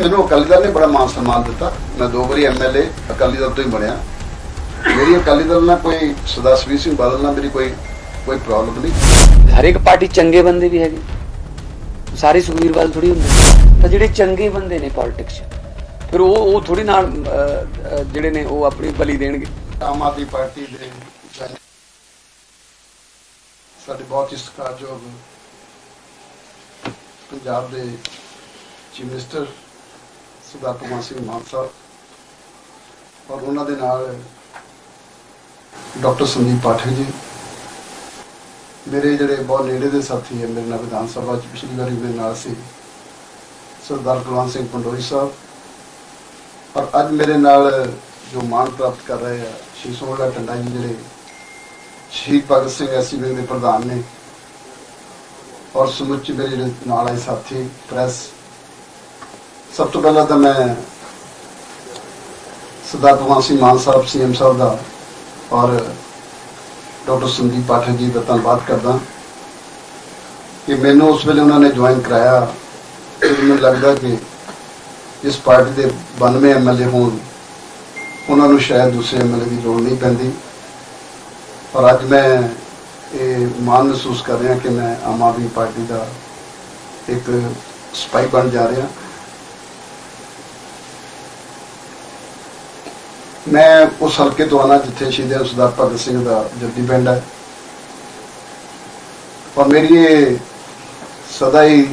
ਮੈਨੂੰ ਅਕਾਲੀ ਦਲ ਨੇ ਬੜਾ ਮਾਨ ਸਨਮਾਨ ਦਿੱਤਾ ਮੈਂ ਦੋ ਵਾਰੀ ਐਮਐਲਏ ਅਕਾਲੀ ਦਲ ਤੋਂ ਹੀ ਬਣਿਆ। ਮੇਰੀ ਅਕਾਲੀ ਦਲ ਨਾਲ ਕੋਈ ਸੁਖਬੀਰ ਸਿੰਘ ਬਾਦਲ ਨਾਲ ਮੇਰੀ ਕੋਈ ਕੋਈ ਪ੍ਰੋਬਲਮ ਨਹੀਂ। ਹਰ ਇੱਕ ਪਾਰਟੀ ਚੰਗੇ ਬੰਦੇ ਵੀ ਹੈਗੇ। ਸਾਰੇ ਸੁਖਵੀਰ ਵੱਲ ਥੋੜੀ ਹੁੰਦੇ ਤਾਂ ਜਿਹੜੇ ਚੰਗੇ ਬੰਦੇ ਨੇ ਪੋਲਿਟਿਕਸ 'ਚ ਫਿਰ ਉਹ ਉਹ ਥੋੜੀ ਨਾਲ ਜਿਹੜੇ ਨੇ ਉਹ ਆਪਣੀ ਬਲੀ ਦੇਣਗੇ। ਆਮ ਆਦਮੀ ਪਾਰਟੀ ਦੇ ਸਾਡੇ ਬਹੁਤ ਹੀ ਸਤਿਕਾਰਯੋਗ ਪੰਜਾਬ ਦੇ ਚੀਫ ਮਿਨਿਸਟਰ ਸਰਦਾਰ ਭਗਵੰਤ ਸਿੰਘ ਮਾਨ ਸਾਹਿਬ। ਔਰ ਉਹਨਾਂ ਦੇ ਨਾਲ ਡਾਕਟਰ ਸੰਦੀਪ ਪਾਠਕ ਜੀ। ਮੇਰੇ ਜਿਹੜੇ ਬਹੁਤ ਨੇੜੇ ਦੇ ਸਾਥੀ ਹੈ, ਮੇਰੇ ਨਾਲ ਵਿਧਾਨ ਸਭਾ ਚ ਪਿਛਲੀ ਵਾਰੀ ਮੇਰੇ ਨਾਲ ਸੀ। ਸਰਦਾਰ ਕੁਲਵੰਤ ਸਿੰਘ ਪੰਡੋਰੀ ਸਾਹਿਬ। ਔਰ ਅੱਜ ਮੇਰੇ ਨਾਲ ਜੋ ਮਾਣ ਪ੍ਰਾਪਤ ਕਰ ਰਹੇ ਆ, ਸ਼੍ਰੀ ਸੋਹਣਾ ਟੰਡਾ ਜੀ ਜਿਹੜੇ ਸ਼ਹੀਦ ਭਗਤ ਸਿੰਘ ਐਸੀ ਵਿੰਗ ਦੇ ਪ੍ਰਧਾਨ ਨੇ। ਔਰ ਸਮੁੱਚੇ ਮੇਰੇ ਜਿਹੜੇ ਨਾਲ ਆਏ ਸਾਥੀ, ਪ੍ਰੈਸ ਸਭ ਤੋਂ ਪਹਿਲਾਂ ਤਾਂ ਮੈਂ ਸਰਦਾਰ ਭਗਵੰਤ ਸਿੰਘ ਮਾਨ ਸਾਹਿਬ, ਸੀਐਮ ਸਾਹਿਬ ਦਾ ਔਰ ਡਾਕਟਰ ਸੰਦੀਪ ਪਾਠਕ ਜੀ ਦਾ ਧੰਨਵਾਦ ਕਰਦਾ। ਕਿ ਮੈਨੂੰ ਉਸ ਵੇਲੇ ਉਹਨਾਂ ਨੇ ਜੁਆਇਨ ਕਰਾਇਆ ਤੇ ਮੈਨੂੰ ਲੱਗਦਾ ਕਿ ਇਸ ਪਾਰਟੀ ਦੇ 92 ਐਮਐਲਏ ਹੋਣ, ਉਹਨਾਂ ਨੂੰ ਸ਼ਾਇਦ ਦੂਸਰੇ ਐਮਐਲਏ ਦੀ ਲੋੜ ਨਹੀਂ ਪੈਂਦੀ। ਔਰ ਅੱਜ ਮੈਂ ਇਹ ਮਾਣ ਮਹਿਸੂਸ ਕਰ ਰਿਹਾ ਕਿ ਮੈਂ ਆਮ ਆਦਮੀ ਪਾਰਟੀ ਦਾ ਇੱਕ ਸਪਾਈ ਬਣ ਜਾ ਰਿਹਾ। ਮੈਂ ਉਸ ਹਲਕੇ ਤੋਂ ਆਣਾ ਜਿੱਥੇ ਸ਼ਹੀਦ ਸਰਦਾਰ ਭਗਤ ਸਿੰਘ ਦਾ ਜੱਦੀ ਪਿੰਡ ਹੈ। ਔਰ ਮੇਰੀ ਇਹ ਸਦਾ ਹੀ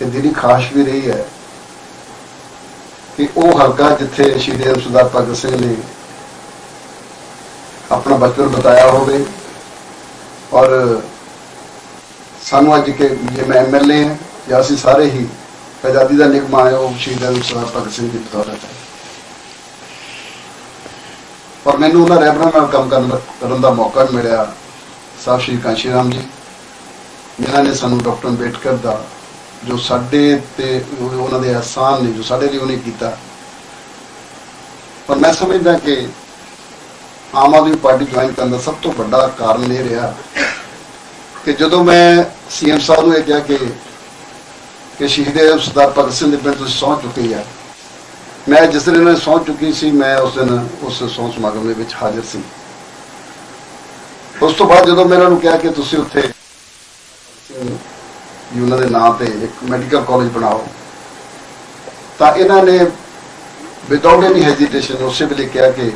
ਇਹ ਦਿਲੀ ਖਾਸ਼ ਵੀ ਰਹੀ ਹੈ ਕਿ ਉਹ ਹਲਕਾ ਜਿੱਥੇ ਸ਼ਹੀਦ ਸਰਦਾਰ ਭਗਤ ਸਿੰਘ ਨੇ ਆਪਣਾ ਬਚਪਨ ਬਤਾਇਆ ਹੋਵੇ ਔਰ ਸਾਨੂੰ ਅੱਜ ਕਿ ਜੇ ਮੈਂ ਐਮਐਲਏ ਹਾਂ ਜਾਂ ਅਸੀਂ ਸਾਰੇ ਹੀ ਆਜ਼ਾਦੀ ਦਾ ਨਿਗਮ ਆਏ ਉਹ ਸ਼ਹੀਦ ਸਰਦਾਰ ਭਗਤ ਸਿੰਘ ਦੀ ਬਦੌਲਤ ਹੈ। ਪਰ ਮੈਨੂੰ ਉਹਨਾਂ ਰਹਿਬਰਾਂ ਨਾਲ ਕੰਮ ਕਰਨ ਦਾ- ਕਰਨ ਦਾ ਮੌਕਾ ਮਿਲਿਆ। ਸਾਹਿਬ ਸ਼੍ਰੀ ਕਾਂਸ਼ੀ ਰਾਮ ਜੀ। ਜਿਨ੍ਹਾਂ ਨੇ ਸਾਨੂੰ ਡਾਕਟਰ ਅੰਬੇਡਕਰ ਦਾ, ਜੋ ਸਾਡੇ ਤੇ ਉਹਨਾਂ ਦੇ ਅਹਿਸਾਨ ਨੇ, ਜੋ ਸਾਡੇ ਲਈ ਉਹਨੇ ਕੀਤਾ। ਪਰ ਮੈਂ ਸਮਝਦਾ ਕਿ ਆਮ ਆਦਮੀ ਪਾਰਟੀ ਜੁਆਇਨ ਕਰਨ ਦਾ ਸਭ ਤੋਂ ਵੱਡਾ ਕਾਰਨ ਇਹ ਰਿਹਾ ਕਿ ਜਦੋਂ ਮੈਂ ਸੀਐਮ ਸਾਹਿਬ ਨੂੰ ਇਹ ਕਿਹਾ ਕਿ ਕਿ ਸ਼ਹੀਦ ਸਰਦਾਰ ਭਗਤ ਸਿੰਘ ਦੇ ਪਿੰਡ ਤੁਸੀਂ ਸਹੁੰ ਚੁੱਕੇ ਆ ਮੈਂ ਜਿਸ ਦਿਨ ਇਹਨਾਂ ਨੇ ਸਹੁੰ ਚੁੱਕੀ ਸੀ, ਮੈਂ ਉਸ ਦਿਨ ਉਸ ਸਹੁੰ ਸਮਾਗਮ ਦੇ ਵਿੱਚ ਹਾਜ਼ਰ ਸੀ। ਉਸ ਤੋਂ ਬਾਅਦ ਜਦੋਂ ਮੈਂ ਇਹਨਾਂ ਨੂੰ ਕਿਹਾ ਕਿ ਤੁਸੀਂ ਉੱਥੇ ਵੀ ਦੇ ਨਾਂ ਤੇ ਇੱਕ ਮੈਡੀਕਲ ਕਾਲਜ ਬਣਾਓ, ਤਾਂ ਇਹਨਾਂ ਨੇ ਵਿਦਆਊਟ ਐਨੀ ਹੈਜ਼ਿਟੇਸ਼ਨ ਉਸੇ ਵੇਲੇ ਕਿਹਾ ਕਿ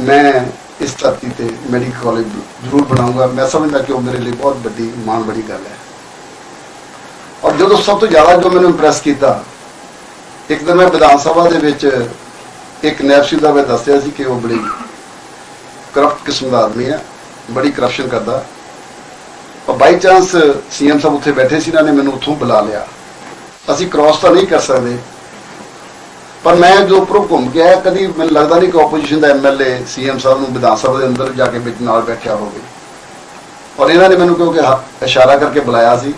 ਮੈਂ ਇਸ ਧਰਤੀ ਤੇ ਮੈਡੀਕਲ ਕਾਲਜ ਜ਼ਰੂਰ ਬਣਾਉਂਗਾ ਮੈਂ ਸਮਝਦਾ ਕਿ ਉਹ ਮੇਰੇ ਲਈ ਬਹੁਤ ਵੱਡੀ ਮਾਣ ਬੜੀ ਗੱਲ ਹੈ। ਔਰ ਜਦੋਂ ਸਭ ਤੋਂ ਜ਼ਿਆਦਾ ਜੋ ਮੈਨੂੰ ਇੰਪ੍ਰੈਸ ਕੀਤਾ ਇੱਕ ਦਿਨ ਮੈਂ ਵਿਧਾਨ ਸਭਾ ਦੇ ਵਿੱਚ ਇੱਕ ਨੈਪਸੀ ਦਾ ਮੈਂ ਦੱਸਿਆ ਸੀ ਕਿ ਉਹ ਬੜੀ ਕਰਪਟ ਕਿਸਮ ਦਾ ਆਦਮੀ ਹੈ, ਬੜੀ ਕਰਪਸ਼ਨ ਕਰਦਾ। ਪਰ ਬਾਈ ਚਾਂਸ ਸੀਐਮ ਸਾਹਿਬ ਉੱਥੇ ਬੈਠੇ ਸੀ, ਇਹਨਾਂ ਨੇ ਮੈਨੂੰ ਉੱਥੋਂ ਬੁਲਾ ਲਿਆ। ਅਸੀਂ ਕ੍ਰਾਸ ਤਾਂ ਨਹੀਂ ਕਰ ਸਕਦੇ। ਪਰ ਮੈਂ ਜੋ ਉੱਪਰੋਂ ਘੁੰਮ ਕੇ ਆਇਆ, ਕਦੀ ਮੈਨੂੰ ਲੱਗਦਾ ਨਹੀਂ ਕਿ ਆਪੋਜੀਸ਼ਨ ਦਾ ਐਮਐਲਏ ਸੀਐਮ ਸਾਹਿਬ ਨੂੰ ਵਿਧਾਨ ਸਭਾ ਦੇ ਅੰਦਰ ਜਾ ਕੇ ਵਿੱਚ ਨਾਲ ਬੈਠਿਆ ਹੋਵੇ। ਔਰ ਇਹਨਾਂ ਨੇ ਮੈਨੂੰ ਕਿਉਂਕਿ ਹ- ਇਸ਼ਾਰਾ ਕਰਕੇ ਬੁਲਾਇਆ ਸੀ।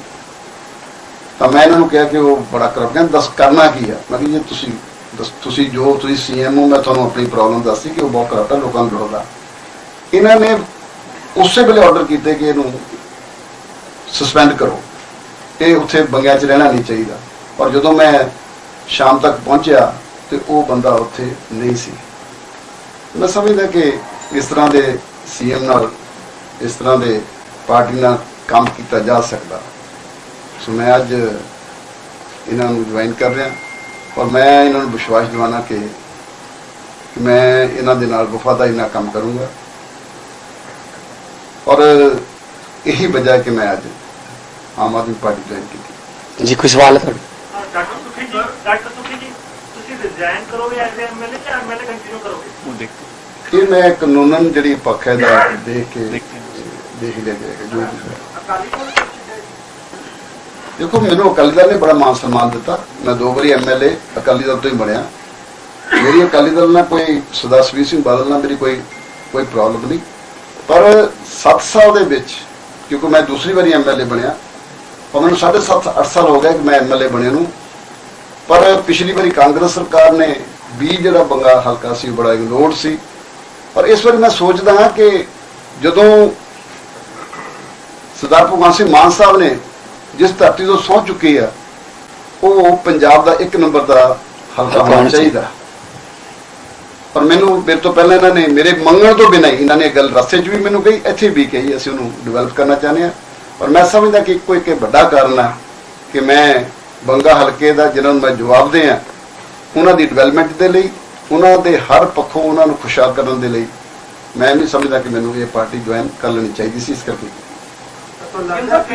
ਤਾਂ ਮੈਂ ਇਹਨਾਂ ਨੂੰ ਕਿਹਾ ਕਿ ਉਹ ਬੜਾ ਕਰਪ ਕਹਿੰਦੇ, ਦੱਸ ਕਰਨਾ ਕੀ ਆ? ਮੈਂ ਕਿਹਾ, ਜੀ ਤੁਸੀਂ ਦੱਸ ਤੁਸੀਂ ਜੋ ਤੁਸੀਂ ਸੀਐਮ ਹੋ, ਮੈਂ ਤੁਹਾਨੂੰ ਆਪਣੀ ਪ੍ਰੋਬਲਮ ਦੱਸੀ ਕਿ ਉਹ ਬਹੁਤ ਕਰਪਟ ਹੈ ਲੋਕਾਂ ਨੂੰ ਲੋੜਦਾ ਇਹਨਾਂ ਨੇ ਉਸੇ ਵੇਲੇ ਆਰਡਰ ਕੀਤੇ ਕਿ ਇਹਨੂੰ ਸਸਪੈਂਡ ਕਰੋ। ਇਹ ਉੱਥੇ ਬੰਗਿਆਂ 'ਚ ਰਹਿਣਾ ਨਹੀਂ ਚਾਹੀਦਾ। ਔਰ ਜਦੋਂ ਮੈਂ ਸ਼ਾਮ ਤੱਕ ਪਹੁੰਚਿਆ, ਤੇ ਉਹ ਬੰਦਾ ਉੱਥੇ ਨਹੀਂ ਸੀ। ਮੈਂ ਸਮਝਦਾ ਕਿ ਇਸ ਤਰ੍ਹਾਂ ਦੇ ਸੀਐਮ ਨਾਲ, ਇਸ ਤਰ੍ਹਾਂ ਦੇ ਪਾਰਟੀ ਨਾਲ ਕੰਮ ਕੀਤਾ ਜਾ ਸਕਦਾ। ਸੋ ਮੈਂ ਅੱਜ ਇਹਨਾਂ ਨੂੰ ਜੁਆਇਨ ਕਰ ਰਿਹਾ ਔਰ ਮੈਂ ਇਹਨਾਂ ਨੂੰ ਵਿਸ਼ਵਾਸ ਦਿਵਾਉਣਾ ਕਿ ਮੈਂ ਇਹਨਾਂ ਦੇ ਨਾਲ ਵਫਾਦਾਰੀ ਨਾਲ ਕੰਮ ਕਰੂੰਗਾ ਔਰ ਇਹੀ ਵਜ੍ਹਾ ਹੈ ਕਿ ਮੈਂ ਅੱਜ ਆਮ ਆਦਮੀ ਪਾਰਟੀ ਜੁਆਇਨ ਕੀਤੀ ਜੀ ਕੋਈ ਸਵਾਲ ਹੈ ਡਾਕਟਰ ਸੁਖੀ ਜੀ ਡਾਕਟਰ ਸੁਖੀ ਜੀ ਤੁਸੀਂ ਰਿਜ਼ਾਈਨ ਕਰੋਗੇ ਐਜ਼ ਐਮਐਲਏ ਜਾਂ ਐਮਐਲਏ ਕੰਟੀਨਿਊ ਕਰੋਗੇ ਇਹ ਮੈਂ ਕਾਨੂੰਨਨ ਜਿਹੜੀ ਪੱਖ ਹੈ ਦਾ ਦੇਖ। ਕੇ ਦੇਖ। ਲਿਆ ਜਾਏਗਾ ਜੋ ਵੀ ਹੈ ਅਕਾਲੀ ਦਲ ਦੇਖੋ, ਮੈਨੂੰ ਅਕਾਲੀ ਦਲ ਨੇ ਬੜਾ ਮਾਨ ਸਨਮਾਨ ਦਿੱਤਾ। ਮੈਂ ਦੋ ਵਾਰੀ ਐਮਐਲਏ ਅਕਾਲੀ ਦਲ ਤੋਂ ਹੀ ਬਣਿਆ। ਮੇਰੀ ਅਕਾਲੀ ਦਲ ਨਾਲ ਕੋਈ ਸਰਦਾਰ ਸੁਖਬੀਰ ਸਿੰਘ ਬਾਦਲ ਨਾਲ ਮੇਰੀ ਕੋਈ ਕੋਈ ਪ੍ਰੋਬਲਮ ਨਹੀਂ। ਪਰ 7 ਸਾਲ ਦੇ ਵਿੱਚ, ਕਿਉਂਕਿ ਮੈਂ ਦੂਸਰੀ ਵਾਰੀ ਐਮਐਲਏ ਬਣਿਆ ਔਰ ਮੈਨੂੰ 7.5 8 ਸਾਲ ਹੋ ਗਏ ਕਿ ਮੈਂ ਐਮਐਲਏ ਬਣਿਆ ਨੂੰ। ਪਰ ਪਿਛਲੀ ਵਾਰੀ ਕਾਂਗਰਸ ਸਰਕਾਰ ਨੇ ਵੀ ਜਿਹੜਾ ਬੰਗਾ ਹਲਕਾ ਸੀ ਬੜਾ ਇਗਨੋਰਡ ਸੀ। ਪਰ ਇਸ ਵਾਰੀ ਮੈਂ ਸੋਚਦਾ ਹਾਂ ਕਿ ਜਦੋਂ ਸਰਦਾਰ ਭਗਵੰਤ ਸਿੰਘ ਮਾਨ ਸਾਹਿਬ ਨੇ ਜਿਸ ਧਰਤੀ ਤੋਂ ਸਹੁੰ ਚੁੱਕੀ ਆ ਉਹ ਪੰਜਾਬ ਦਾ ਇੱਕ ਨੰਬਰ ਦਾ ਹਲਕਾ ਹੋਣਾ ਚਾਹੀਦਾ। ਪਰ ਮੈਨੂੰ ਮੇਰੇ ਤੋਂ ਪਹਿਲਾਂ ਇਹਨਾਂ ਨੇ ਮੇਰੇ ਮੰਗਣ ਤੋਂ ਬਿਨਾਂ ਹੀ ਇਹਨਾਂ ਨੇ ਗੱਲ ਰਸਤੇ 'ਚ ਵੀ ਮੈਨੂੰ ਕਹੀ ਇੱਥੇ ਵੀ ਕਹੀ ਅਸੀਂ ਉਹਨੂੰ ਡਿਵੈਲਪ ਕਰਨਾ ਚਾਹੁੰਦੇ ਹਾਂ। ਪਰ ਮੈਂ ਸਮਝਦਾ ਕਿ ਕੋਈ ਇੱਕ ਵੱਡਾ ਕਾਰਨ ਹੈ ਕਿ ਮੈਂ ਬੰਗਾ ਹਲਕੇ ਦਾ ਜਿਹਨਾਂ ਨੂੰ ਮੈਂ ਜਵਾਬ ਦੇ ਆ ਉਹਨਾਂ ਦੀ ਡਿਵੈਲਪਮੈਂਟ ਦੇ ਲਈ ਉਹਨਾਂ ਦੇ ਹਰ ਪੱਖੋਂ ਉਹਨਾਂ ਨੂੰ ਖੁਸ਼ਹਾਲ ਕਰਨ ਦੇ ਲਈ ਮੈਂ ਨਹੀਂ ਸਮਝਦਾ ਕਿ ਮੈਨੂੰ ਇਹ ਪਾਰਟੀ ਜੁਆਇਨ ਕਰ ਲੈਣੀ ਚਾਹੀਦੀ ਸੀ ਇਸ ਕਰਕੇ। ਲੱਗਦਾ ਕਿ